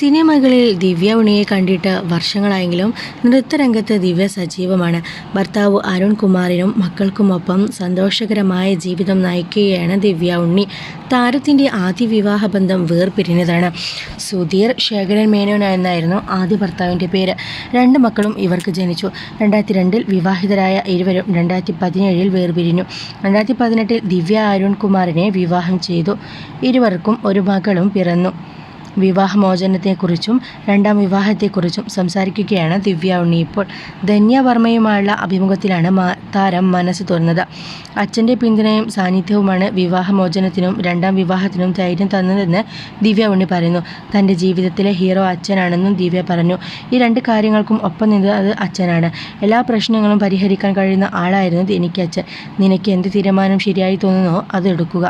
സിനിമകളിൽ ദിവ്യ ഉണിയെ കണ്ടിട്ട് വർഷങ്ങളായെങ്കിലും നൃത്തരംഗത്ത് ദിവ്യ സജീവമാണ്. ഭർത്താവ് അരുൺ കുമാറിനും മക്കൾക്കുമൊപ്പം സന്തോഷകരമായ ജീവിതം നയിക്കുകയാണ് ദിവ്യ ഉണ്ണി. താരത്തിന്റെ ആദ്യ വിവാഹ ബന്ധം വേർപിരിഞ്ഞതാണ്. സുധീർ ശേഖരൻ മേനോൻ എന്നായിരുന്നു ആദ്യ ഭർത്താവിന്റെ പേര്. രണ്ട് മക്കളും ഇവർക്ക് ജനിച്ചു. രണ്ടായിരത്തി രണ്ടിൽ വിവാഹിതരായ ഇരുവരും രണ്ടായിരത്തി പതിനേഴിൽ വേർപിരിഞ്ഞു. രണ്ടായിരത്തി പതിനെട്ടിൽ ദിവ്യ അരുൺ കുമാറിനെ വിവാഹം ചെയ്തു. ഇരുവർക്കും ഒരു മകളും പിറന്നു. വിവാഹമോചനത്തെക്കുറിച്ചും രണ്ടാം വിവാഹത്തെക്കുറിച്ചും സംസാരിക്കുകയാണ് ദിവ്യ ഉണ്ണി. ഇപ്പോൾ ധന്യ വർമ്മയുമായുള്ള അഭിമുഖത്തിലാണ് താരം മനസ്സ് തുറന്നത്. അച്ഛന്റെ പിന്തുണയും സാന്നിധ്യവുമാണ് വിവാഹമോചനത്തിനും രണ്ടാം വിവാഹത്തിനും ധൈര്യം തന്നതെന്ന് ദിവ്യ ഉണ്ണി പറയുന്നു. തന്റെ ജീവിതത്തിലെ ഹീറോ അച്ഛനാണെന്നും ദിവ്യ പറഞ്ഞു. ഈ രണ്ട് കാര്യങ്ങൾക്കും ഒപ്പം നിന്നത് അച്ഛനാണ്. എല്ലാ പ്രശ്നങ്ങളും പരിഹരിക്കാൻ കഴിയുന്ന ആളായിരുന്നു എനിക്ക് അച്ഛൻ. നിനക്ക് എന്ത് തീരുമാനം ശരിയായി തോന്നുന്നോ അത് എടുക്കുക.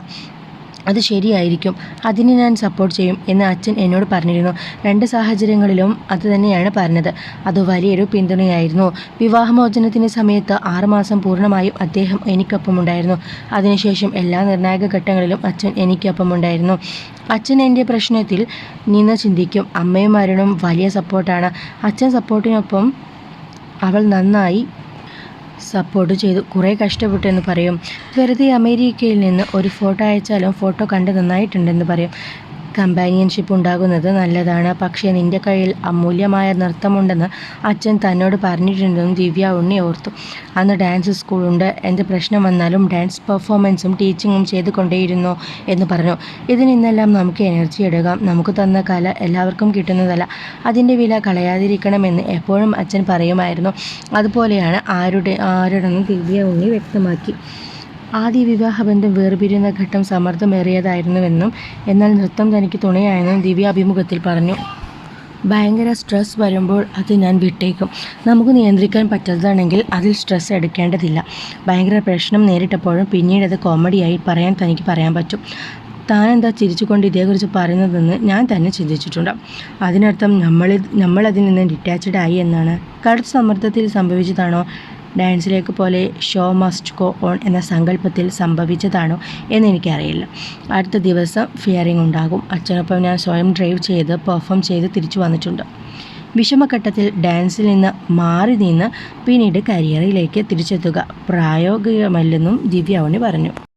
അത് ശരിയായിരിക്കും. അതിനെ ഞാൻ സപ്പോർട്ട് ചെയ്യും എന്ന് അച്ഛൻ എന്നോട് പറഞ്ഞിരുന്നു. രണ്ട് സാഹചര്യങ്ങളിലും അത് തന്നെയാണ് പറഞ്ഞത്. അത് വലിയൊരു പിന്തുണയായിരുന്നു. വിവാഹമോചനത്തിന്റെ സമയത്ത് ആറുമാസം പൂർണമായും അദ്ദേഹം എനിക്കൊപ്പം ഉണ്ടായിരുന്നു അതിനുശേഷം എല്ലാ നിർണായക ഘട്ടങ്ങളിലും അച്ഛൻ എനിക്കൊപ്പം ഉണ്ടായിരുന്നു അച്ഛൻ എന്റെ പ്രശ്നത്തിൽ നിന്ന് ചിന്തിക്കും. അമ്മയും മരണവും വലിയ സപ്പോർട്ടാണ് അച്ഛൻ സപ്പോർട്ടിനൊപ്പം അവൾ നന്നായി സപ്പോർട്ട് ചെയ്തു. കുറേ കഷ്ടപ്പെട്ടെന്ന് പറയും. വെറുതെ അമേരിക്കയിൽ നിന്ന് ഒരു ഫോട്ടോ അയച്ചാലും ഫോട്ടോ കണ്ട് നന്നായിട്ടുണ്ടെന്ന് പറയും. കമ്പാനിയൻഷിപ്പ് ഉണ്ടാകുന്നത് നല്ലതാണ്. പക്ഷേ നിന്റെ കയ്യിൽ അമൂല്യമായ നൃത്തമുണ്ടെന്ന് അച്ഛൻ തന്നോട് പറഞ്ഞിട്ടുണ്ടെന്നും ദിവ്യ ഉണ്ണി ഓർത്തു. അന്ന് ഡാൻസ് സ്കൂളുണ്ട് എന്ത് പ്രശ്നം വന്നാലും ഡാൻസ് പെർഫോമൻസും ടീച്ചിങ്ങും ചെയ്തുകൊണ്ടേയിരുന്നു എന്ന് പറഞ്ഞു. ഇതിൽ നിന്നെല്ലാം നമുക്ക് എനർജി എടുക്കാം. നമുക്ക് തന്ന കല എല്ലാവർക്കും കിട്ടുന്നതല്ല. അതിന്റെ വില കളയാതിരിക്കണമെന്ന് എപ്പോഴും അച്ഛൻ പറയുമായിരുന്നു. അതുപോലെയാണ് ആരുടെ ആരുടെന്ന് ദിവ്യ ഉണ്ണി വ്യക്തമാക്കി. ആദ്യ വിവാഹബന്ധം വേർപിരിയുന്ന ഘട്ടം സമ്മർദ്ദമേറിയതായിരുന്നുവെന്നും എന്നാൽ നൃത്തം തനിക്ക് തുണയായെന്നും ദിവ്യ അഭിമുഖത്തിൽ പറഞ്ഞു. ഭയങ്കര സ്ട്രെസ് വരുമ്പോൾ അത് ഞാൻ വിട്ടേക്കും. നമുക്ക് നിയന്ത്രിക്കാൻ പറ്റാത്തതാണെങ്കിൽ അതിൽ സ്ട്രെസ് എടുക്കേണ്ടതില്ല. ഭയങ്കര പ്രശ്നം നേരിട്ടപ്പോഴും പിന്നീട് അത് കോമഡിയായി പറയാൻ തനിക്ക് പറയാൻ പറ്റും. താനെന്താ ചിരിച്ചുകൊണ്ട് ഇതേക്കുറിച്ച് പറയുന്നതെന്ന് ഞാൻ തന്നെ ചിന്തിച്ചിട്ടുണ്ട്. അതിനർത്ഥം നമ്മളിൽ നമ്മളതിൽ നിന്ന് ഡിറ്റാച്ച്ഡ് ആയി എന്നാണ്. കടുത്ത സമ്മർദ്ദത്തിൽ സംഭവിച്ചതാണോ? ഡാൻസിലേക്ക് പോലെ ഷോ മസ്റ്റ് ഗോ ഓൺ എന്ന സങ്കല്പത്തിൽ സംഭവിച്ചതാണോ എന്ന് എനിക്കറിയില്ല. അടുത്ത ദിവസം ഫിയറിംഗ് ഉണ്ടാകും. അച്ഛനൊപ്പം ഞാൻ സ്വയം ഡ്രൈവ് ചെയ്ത് പെർഫോം ചെയ്ത് തിരിച്ചു വന്നിട്ടുണ്ട്. വിഷമഘട്ടത്തിൽ ഡാൻസിൽ നിന്ന് മാറി നിന്ന് പിന്നീട് കരിയറിലേക്ക് തിരിച്ചെത്തുക. പ്രായോഗികമല്ലെന്നും ദിവ്യാവണി പറഞ്ഞു.